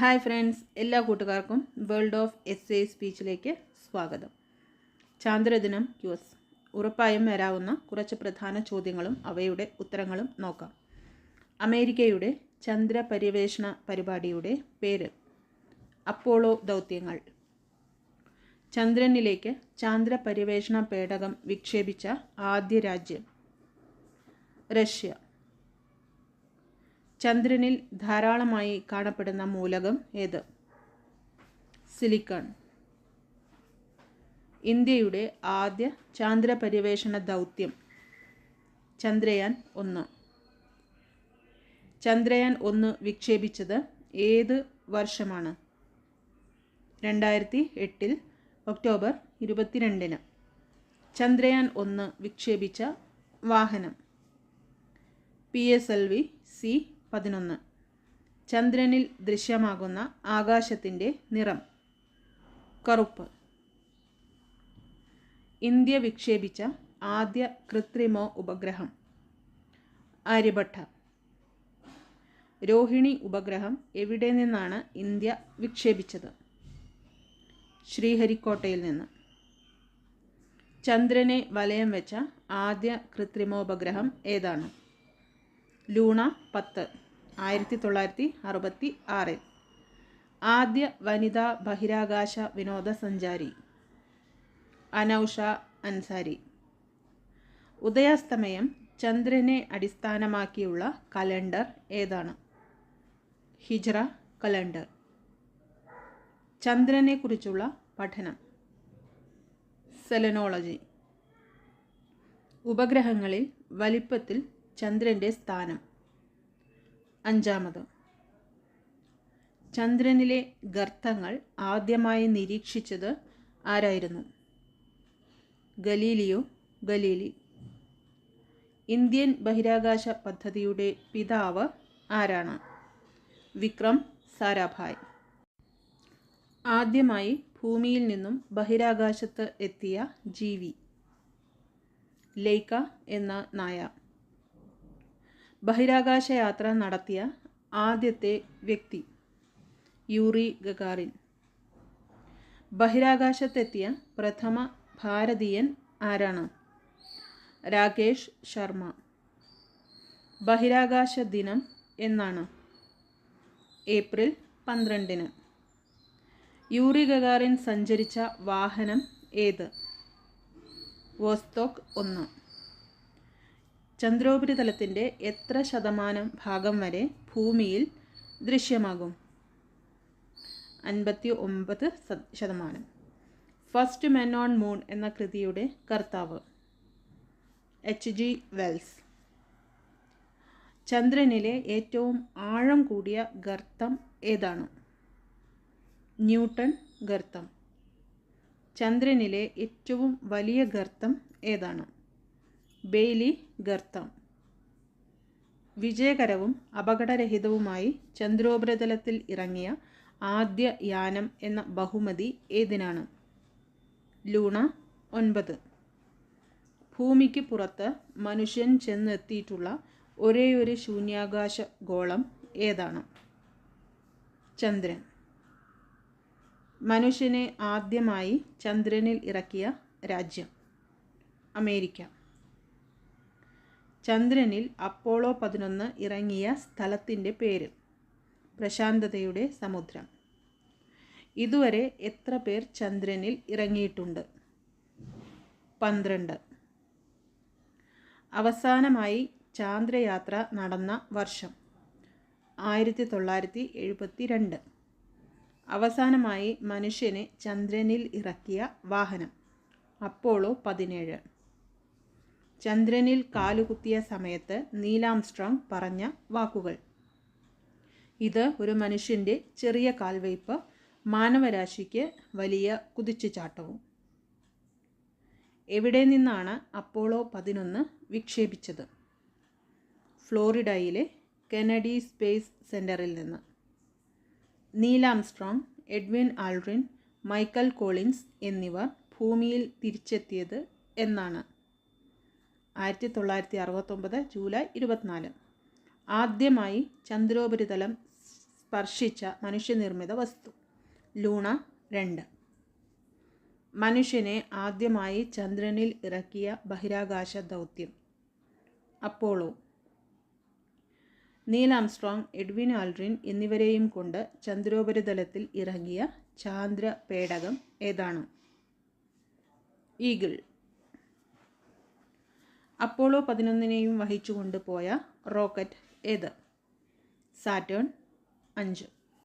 Hi friends എല്ലാ കൂട്ടുകാർക്കും world of S A സ്പീച്ചിലേക്ക് സ്വാഗതം. ചാന്ദ്രദിനം ക്യൂസ് ഉറപ്പായും വരാവുന്ന കുറച്ച് പ്രധാന ചോദ്യങ്ങളും അവയുടെ ഉത്തരങ്ങളും നോക്കാം. അമേരിക്കയുടെ ചന്ദ്ര പര്യവേഷണ പരിപാടിയുടെ പേര് അപ്പോളോ ദൗത്യങ്ങൾ. ചന്ദ്രനിലേക്ക് ചാന്ദ്ര പര്യവേഷണ പേടകം വിക്ഷേപിച്ച ആദ്യ രാജ്യം റഷ്യ. ചന്ദ്രനിൽ ധാരാളമായി കാണപ്പെടുന്ന മൂലകം ഏത്? സിലിക്കൺ. ഇന്ത്യയുടെ ആദ്യ ചാന്ദ്ര പര്യവേഷണ ദൗത്യം ചന്ദ്രയാൻ ഒന്ന്. ചന്ദ്രയാൻ ഒന്ന് വിക്ഷേപിച്ചത് ഏത് വർഷമാണ്? രണ്ടായിരത്തി എട്ടിൽ ഒക്ടോബർ ഇരുപത്തിരണ്ടിന് ചന്ദ്രയാൻ ഒന്ന് വിക്ഷേപിച്ച വാഹനം. P S L V C പതിനൊന്ന്. ചന്ദ്രനിൽ ദൃശ്യമാകുന്ന ആകാശത്തിന്റെ നിറം. കറുപ്പ്. ഇന്ത്യ വിക്ഷേപിച്ച ആദ്യ കൃത്രിമ ഉപഗ്രഹം. ആര്യഭട്ട രോഹിണി ഉപഗ്രഹം എവിടെ നിന്നാണ് ഇന്ത്യ വിക്ഷേപിച്ചത്? ശ്രീഹരിക്കോട്ടയിൽ നിന്ന്. ചന്ദ്രനെ വലയം വെച്ച ആദ്യ കൃത്രിമോപഗ്രഹം ഏതാണ്? ലൂണ പത്ത്. ആയിരത്തി തൊള്ളായിരത്തി അറുപത്തി ആറിൽ ആദ്യ വനിതാ ബഹിരാകാശ വിനോദസഞ്ചാരി. അനൗഷ അൻസാരി. ഉദയാസ്തമയം ചന്ദ്രനെ അടിസ്ഥാനമാക്കിയുള്ള കലണ്ടർ ഏതാണ്? ഹിജ്റ കലണ്ടർ. ചന്ദ്രനെക്കുറിച്ചുള്ള പഠനം. സെലനോളജി. ഉപഗ്രഹങ്ങളിൽ വലിപ്പത്തിൽ ചന്ദ്രന്റെ സ്ഥാനം. അഞ്ചാമത്. ചന്ദ്രനിലെ ഗർത്തങ്ങൾ ആദ്യമായി നിരീക്ഷിച്ചത് ആരായിരുന്നു? ഗലീലിയോ? ഗലീലി. ഇന്ത്യൻ ബഹിരാകാശ പദ്ധതിയുടെ പിതാവ് ആരാണ്? വിക്രം സാരാഭായ്. ആദ്യമായി ഭൂമിയിൽ നിന്നും ബഹിരാകാശത്ത് എത്തിയ ജീവി. ലൈക്ക എന്ന നായ. ബഹിരാകാശ യാത്ര നടത്തിയ ആദ്യത്തെ വ്യക്തി യൂറി ഗഗാറിൻ. ബഹിരാകാശത്തെത്തിയ പ്രഥമ ഭാരതീയൻ ആരാണ്? രാകേഷ് ശർമ്മ. ബഹിരാകാശ ദിനം എന്നാണ്. ഏപ്രിൽ പന്ത്രണ്ടിന്. യൂറി ഗഗാറിൻ സഞ്ചരിച്ച വാഹനം ഏത്? വോസ്തോക്ക് ഒന്ന്. ചന്ദ്രോപരിതലത്തിന്റെ എത്ര ശതമാനം ഭാഗം വരെ ഭൂമിയിൽ ദൃശ്യമാകും? അൻപത്തി ഒമ്പത് ശതമാനം. ഫസ്റ്റ് മെൻ ഓൺ മൂൺ എന്ന കൃതിയുടെ കർത്താവ്. എച്ച്. ജി. വെൽസ്. ചന്ദ്രനിലെ ഏറ്റവും ആഴം കൂടിയ ഗർത്തം ഏതാണ്? ന്യൂട്ടൺ ഗർത്തം. ചന്ദ്രനിലെ ഏറ്റവും വലിയ ഗർത്തം ഏതാണ്? ബെയ്ലി ഗർത്തം. വിജയകരവും അപകടരഹിതവുമായി ചന്ദ്രോപരിതലത്തിൽ ഇറങ്ങിയ ആദ്യ യാനം എന്ന ബഹുമതി ഏതിനാണ്? ലൂണ ഒൻപത്. ഭൂമിക്ക് പുറത്ത് മനുഷ്യൻ ചെന്നെത്തിയിട്ടുള്ള ഒരേയൊരു ശൂന്യാകാശ ഗോളം ഏതാണ്? ചന്ദ്രൻ. മനുഷ്യനെ ആദ്യമായി ചന്ദ്രനിൽ ഇറക്കിയ രാജ്യം അമേരിക്ക. ചന്ദ്രനിൽ അപ്പോളോ പതിനൊന്ന് ഇറങ്ങിയ സ്ഥലത്തിന്റെ പേര്. പ്രശാന്തതയുടെ സമുദ്രം. ഇതുവരെ എത്ര പേർ ചന്ദ്രനിൽ ഇറങ്ങിയിട്ടുണ്ട്? പന്ത്രണ്ട്. അവസാനമായി ചാന്ദ്രയാത്ര നടന്ന വർഷം. ആയിരത്തി തൊള്ളായിരത്തി എഴുപത്തി രണ്ട് അവസാനമായി മനുഷ്യനെ ചന്ദ്രനിൽ ഇറക്കിയ വാഹനം. അപ്പോളോ പതിനേഴ്. ചന്ദ്രനിൽ കാലുകുത്തിയ സമയത്ത് നീലാംസ്ട്രോങ് പറഞ്ഞ വാക്കുകൾ. ഇത് ഒരു മനുഷ്യന്റെ ചെറിയ കാൽവയ്പ് മാനവരാശിക്ക് വലിയ കുതിച്ചുചാട്ടവും. എവിടെ നിന്നാണ് അപ്പോളോ പതിനൊന്ന് വിക്ഷേപിച്ചത്? ഫ്ലോറിഡയിലെ കെനഡി സ്പേസ് സെന്ററിൽ നിന്ന്. Neil Armstrong Edwin Aldrin Michael Collins എന്നിവർ ഭൂമിയിൽ തിരിച്ചെത്തിയത് എന്നാണ് ആയിരത്തി തൊള്ളായിരത്തി അറുപത്തൊമ്പത് ജൂലൈ ഇരുപത്തിനാല്. ആദ്യമായി ചന്ദ്രോപരിതലം സ്പർശിച്ച മനുഷ്യനിർമ്മിത വസ്തു. ലൂണ രണ്ട്. മനുഷ്യനെ ആദ്യമായി ചന്ദ്രനിൽ ഇറക്കിയ ബഹിരാകാശ ദൗത്യം. Apollo. Neil Armstrong Edwin Aldrin എന്നിവരെയും കൊണ്ട് ചന്ദ്രോപരിതലത്തിൽ ഇറങ്ങിയ ചാന്ദ്ര പേടകം ഏതാണ്? ഈഗിൾ. അപ്പോളോ പതിനൊന്നിനെയും വഹിച്ചുകൊണ്ട് പോയ റോക്കറ്റ് ഏത്? സാറ്റേൺ അഞ്ച്.